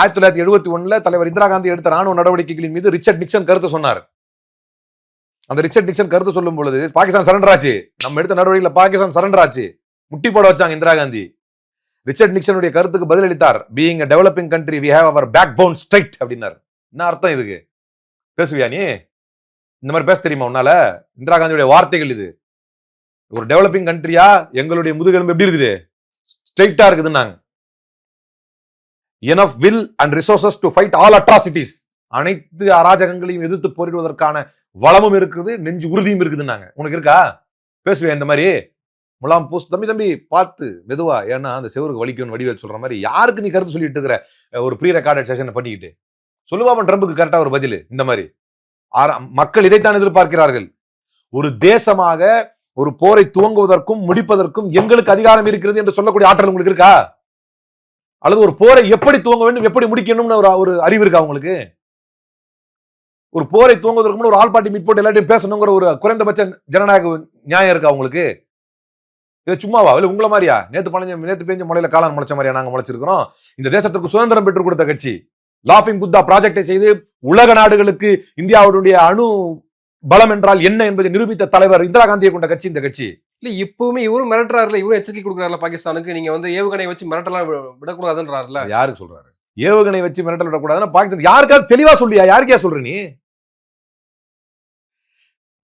ஆயிரத்தி தொள்ளாயிரத்தி எழுபத்தி ஒண்ணுல தலைவர் இந்திரா காந்தி எடுத்த ராணுவ நடவடிக்கைகளின் மீது ரிச்சர்ட் நிக்சன் கருத்து சொன்னார். அந்த ரிச்சர்ட் நிக்சன் கருத்து சொல்லும் பொழுது பாகிஸ்தான் சரண்டர் ஆச்சு நம்ம எடுத்த நடவடிக்கையில் பாகிஸ்தான் சரண்டர் ஆச்சு முட்டி போட வச்சாங்க இந்திரா காந்தி. ரிச்சர்ட் நிக்சனுடைய கருத்துக்கு பதிலளித்தார். Being developing country we have our backbone straight அப்படின்னார். என்ன அர்த்தம் இதுக்கு? பேசுவியா நீ? இந்த மாதிரி பேச தெரியுமா உன்னால? இந்திரா காந்தியுடைய வார்த்தைகள் இது. ஒரு டெவலப்பிங் கண்ட்ரியா எங்களுடைய முதுகெலும்பு எப்படி இருக்குது? ஸ்ட்ரைட்டா இருக்குதுன்னாங்க. Enough will and resources to fight all atrocities அனைத்து அராஜகங்களையும் எதிர்த்து போரிடுவதற்கான வளமும் இருக்குது நெஞ்சு உறுதியும் இருக்குதுன்னாங்க. உனக்கு இருக்கா? பேசுவேன் இந்த மாதிரி? முலாம் பூஸ் தம்பி தம்பி பார்த்து மெதுவா. ஏன்னா அந்த செவருக்கு வலிக்கும் வடிவேல் சொல்ற மாதிரி யாருக்கு நீ கருத்து சொல்லிட்டு இருக்கிற ஒரு ப்ரீ ரெக்கார்டட் செஷனை பண்ணிக்கிட்டு? சொல்லுவாமன் ட்ரம்புக்கு கரெக்டாக ஒரு பதில் இந்த மாதிரி. மக்கள் இதைத்தான் எதிர்பார்க்கிறார்கள். ஒரு தேசமாக ஒரு போரை துவங்குவதற்கும் முடிப்பதற்கும் எங்களுக்கு அதிகாரம் இருக்கிறது என்று சொல்லக்கூடிய ஆற்றல் உங்களுக்கு இருக்கா? அல்லது ஒரு போரை எப்படி துவங்க வேண்டும் எப்படி முடிக்கணும்னு ஒரு ஒரு அறிவு இருக்கா உங்களுக்கு? ஒரு போரை துவங்குவதற்கு ஒரு ஆள் பாட்டி மீட் போட்டு எல்லாத்தையும் பேசணுங்கிற ஒரு குறைந்தபட்ச ஜனநாயக நியாயம் இருக்கா உங்களுக்கு? இது சும்மாவா? இல்லை உங்களை மாதிரியா? நேத்து பழஞ்ச நேத்து பெஞ்ச முளையில காலம் முளைச்ச மாதிரியா நாங்க முளைச்சிருக்கிறோம். இந்த தேசத்திற்கு சுதந்திரம் பெற்றுக் கொடுத்த கட்சி. லாஃபிங் புத்தா ப்ராஜெக்டை செய்து உலக நாடுகளுக்கு இந்தியாவுடைய அணு பலம் என்றால் என்ன என்பதை நிரூபித்த தலைவர் இந்திரா காந்தியை கொண்ட கட்சி இந்த கட்சி. இல்ல இப்பவுமே இவரும் மிரட்டுறாருல இவரும் எச்சரிக்கை கொடுக்குறாருல பாகிஸ்தானுக்கு. நீங்க வந்து ஏவுகணை வச்சு மிரட்டலாம் விடக்கூடாதுன்றாருல. யாருக்கு சொல்றாரு? ஏவுகணை வச்சு மிரட்டல் விடக்கூடாதுன்னா பாகிஸ்தான் யாருக்காவது தெளிவா சொல்லியா? யாருக்கே சொல்ற நீ?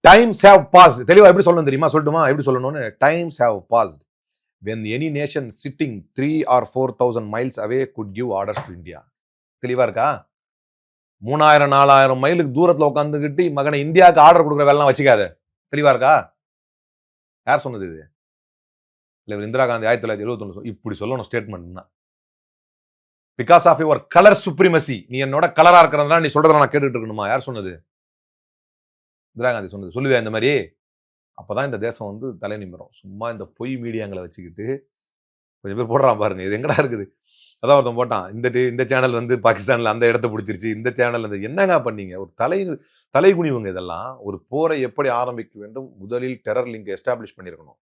டைம்ஸ் ஹேவ் பாஸ் தெளிவா எப்படி சொல்லணும் தெரியுமா? சொல்லட்டுமா? எப்படி சொல்லணும்னு? Times have passed when any nation sitting three or four thousand miles away could give orders to India தெளிவா இருக்கா? மூணாயிரம் நாலாயிரம் மைலுக்கு தூரத்தில் உட்காந்துக்கிட்டு மகனை இந்தியாவுக்கு ஆர்டர் கொடுக்குற வேலைலாம் வச்சுக்காது. தெளிவா இருக்கா? யார் சொன்னது இது? இல்லை இவர் இந்திரா காந்தி ஆயிரத்தி தொள்ளாயிரத்தி எழுபத்தொன்னு இப்படி சொல்லணும் ஸ்டேட்மெண்ட்னா. Because of your colour supremacy. நீ என்னோட கலரா இருக்கிறதுனால நீ சொல்றதை நான் கேட்டுட்டு இருக்கணுமா? யார் சொன்னது? இந்திரா காந்தி சொன்னது. சொல்லுவேன் இந்த மாதிரி? அப்பதான் இந்த தேசம் வந்து தலை நிமிரும். சும்மா இந்த பொய் மீடியாங்களை வச்சுக்கிட்டு கொஞ்சம் பேர் போடுறான் பாருங்க. இது எங்கடா இருக்குது? அதான் ஒருத்தன் போட்டான். இந்த டி- இந்த சேனல் வந்து பாகிஸ்தானில் அந்த இடத்த பிடிச்சிருச்சு இந்த சேனல் அந்த என்னங்க பண்ணீங்க? ஒரு தலை தலை குனிவுங்க இதெல்லாம். ஒரு போரை எப்படி ஆரம்பிக்க வேண்டும்? முதலில் டெரர் லிங்க் எஸ்டாப்ளிஷ் பண்ணியிருக்கணும்.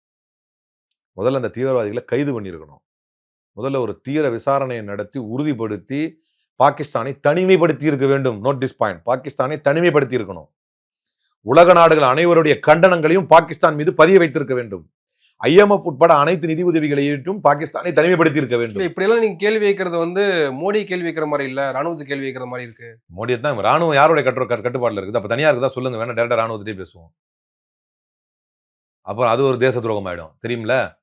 முதல்ல அந்த தீவிரவாதிகளை கைது பண்ணியிருக்கணும். முதல்ல ஒரு தீவிர விசாரணையை நடத்தி உறுதிப்படுத்தி பாகிஸ்தானை தனிமைப்படுத்தி இருக்க வேண்டும். நோட் திஸ் பாயிண்ட் பாகிஸ்தானை தனிமைப்படுத்தி இருக்கணும். உலக நாடுகள் அனைவருடைய கண்டனங்களையும் பாகிஸ்தான் மீது பதிய வைத்திருக்க வேண்டும். ஐஎம்எஃப் உட்பட அனைத்து நிதி உதவிகளையும் பாகிஸ்தானை தனிமைப்படுத்தி இருக்க வேண்டும். இப்படி எல்லாம் நீங்க கேள்வி வைக்கிறது வந்து மோடி கேள்வி வைக்கிற மாதிரி இல்ல ராணுவத்துக்கு கேள்வி வைக்கிற மாதிரி இருக்கு. மோடி தான் ராணுவம் யாருடைய கட்டு கட்டுப்பாடுல இருக்குது? அப்ப தனியா இருக்குதா? சொல்லுங்க வேணா டேரக்டா ராணுவத்திட்டே பேசுவோம். அப்புறம் அது ஒரு தேச துரோகம் ஆயிடும் தெரியுமில?